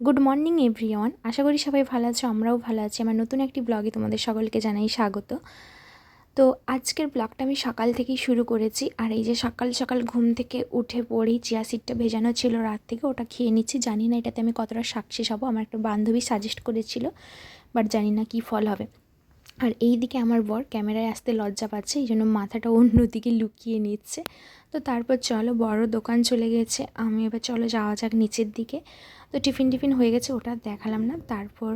Good morning everyone আশা করি সবাই ভালো আছো, আমরাও ভালো আছি। আমার নতুন একটি ব্লগে তোমাদের সকলকে জানাই স্বাগত। তো আজকের ব্লগটা আমি সকাল থেকেই শুরু করেছি, আর এই যে সকাল সকাল ঘুম থেকে উঠে পড়ি চিয়া সিটটা ভেজানো ছিল রাত থেকে, ওটা খেয়ে নিচ্ছি। জানি না এটাতে আমি কতটা সাকসেস হব, আমার একটা বান্ধবী সাজেস্ট করেছিল বাট জানি না কি ফল হবে। আর এই দিকে আমার বর ক্যামেরায় আসতে লজ্জা পাচ্ছে, এই জন্য মাথাটা অন্যদিকে লুকিয়ে নিচ্ছে। তো তারপর চলো, বড় দোকান চলে গেছে। আমি এবার চলো যাওয়া যাক নিচের দিকে। তো টিফিন টিফিন হয়ে গেছে, ওটা দেখালাম না। তারপর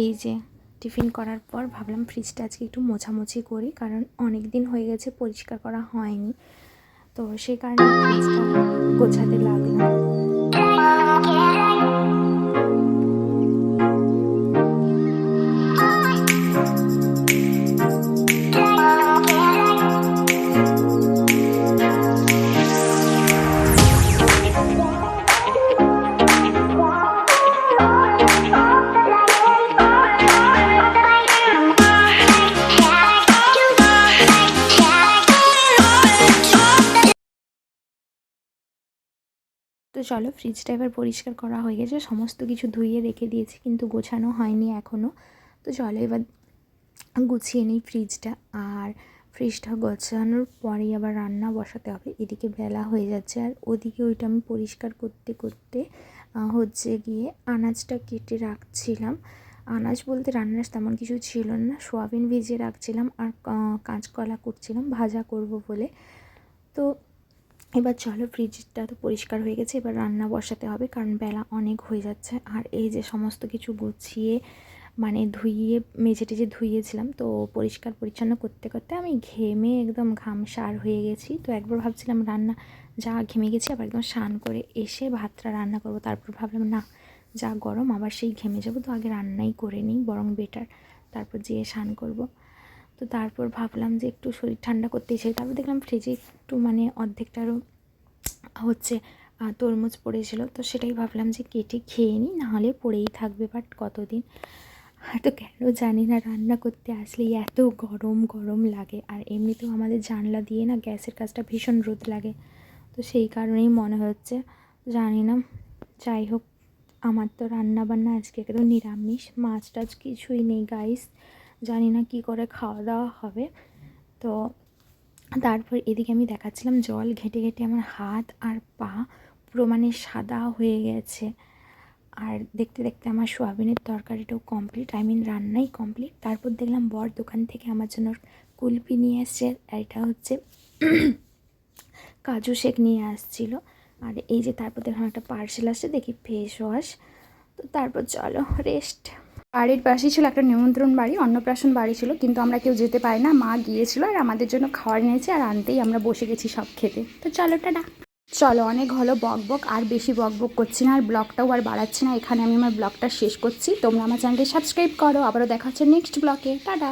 এই যে টিফিন করার পর ভাবলাম ফ্রিজটা আজকে একটু মোছামুছি করি, কারণ অনেক দিন হয়ে গেছে, পরিষ্কার করা হয়নি। তো সেই কারণে ফ্রিজটা গোছাতে লাগলাম। চলো ফ্রিজটা এবার পরিষ্কার করা হয়ে গেছে, সমস্ত কিছু ধুইয়ে রেখে দিয়েছি কিন্তু গোছানো হয়নি এখনও তো চলো এবার গুছিয়ে নিই ফ্রিজটা আর ফ্রিজটা গোছানোর পরেই আবার রান্না বসাতে হবে। এদিকে বেলা হয়ে যাচ্ছে আর ওদিকে ওইটা আমি পরিষ্কার করতে করতে হচ্ছে গিয়ে আনাজটা কেটে রাখছিলাম। আনাজ বলতে রান্নার তেমন কিছু ছিল না, সোয়াবিন ভিজিয়ে রাখছিলাম আর কাঁচকলা করছিলাম, ভাজা করব বলে। তো এবার চলো ফ্রিজটা তো পরিষ্কার হয়ে গেছে, এবার রান্না বসাতে হবে, কারণ বেলা অনেক হয়ে যাচ্ছে। আর এই যে সমস্ত কিছু গুছিয়ে মানে ধুইয়ে, মেঝে টেজে ধুইয়েছিলাম, তো পরিষ্কার পরিচ্ছন্ন করতে করতে আমি ঘেমে একদম ঘাম সার হয়ে গেছি। তো একবার ভাবছিলাম রান্না, যা ঘেমে গেছি, আবার একদম স্নান করে এসে ভাতটা রান্না করব। তারপর ভাবলাম, না, যা গরম, আবার সেই ঘেমে যাব। তো আগে রান্নাই করে নিই, বরং বেটার তারপর যেয়ে স্নান করব। তো তারপর ভাবলাম যে একটু শরীর ঠান্ডা করতে চাই তারপর দেখলাম ফ্রিজে একটু মানে অর্ধেকটারও হচ্ছে তরমুজ পড়েছিল তো সেটাই ভাবলাম যে কেটে খেয়ে নিই নাহলে পড়েই থাকবে বাট কতদিন? হয়তো কেন জানি না, রান্না করতে আসলেই এত গরম গরম লাগে। আর এমনিতেও আমাদের জানলা দিয়ে না গ্যাসের কাজটা ভীষণ রোদ লাগে। তো সেই কারণেই মনে হচ্ছে, জানি না, যাই হোক, আমার তো রান্না বান্না আজকে একদম নিরামিষ মাছ টাছ কিছুই নেই গাইস জানি না কি করে খাওয়া দাওয়া হবে। তো তারপর এদিকে আমি দেখাচ্ছিলাম জল ঘেঁটে ঘেঁটে আমার হাত আর পা পুরো মানে সাদা হয়ে গেছে। আর দেখতে দেখতে আমার সোয়াবিনের তরকারিটাও কমপ্লিট আই মিন রান্নাই কমপ্লিট তারপর দেখলাম বর দোকান থেকে আমার জন্য কুলপি নিয়ে এসছে এটা হচ্ছে কাজু শেক নিয়ে আসছিল। আর এই যে তারপর দেখলাম একটা পার্সেল আসছে, দেখি ফেস ওয়াশ তো তারপর চলো রেস্ট বাড়ির পাশেই ছিল একটা নিমন্ত্রণ বাড়ি, অন্নপ্রাশন বাড়ি ছিল, কিন্তু আমরা কেউ যেতে পারি না। মা গিয়েছিল আর আমাদের জন্য খাওয়ার নিয়েছে আর আনতেই আমরা বসে গেছি সব খেতে। তো চলো টাটা। চলো, অনেক হলো বক বক, আর বেশি বক বক করছি না, আর ব্লগটাও আর বাড়াচ্ছি না। এখানে আমি আমার ব্লগটা শেষ করছি। তোমরা আমার চ্যানেলটি সাবস্ক্রাইব করো। আবারও দেখা হচ্ছে নেক্সট ব্লগে। টাটা।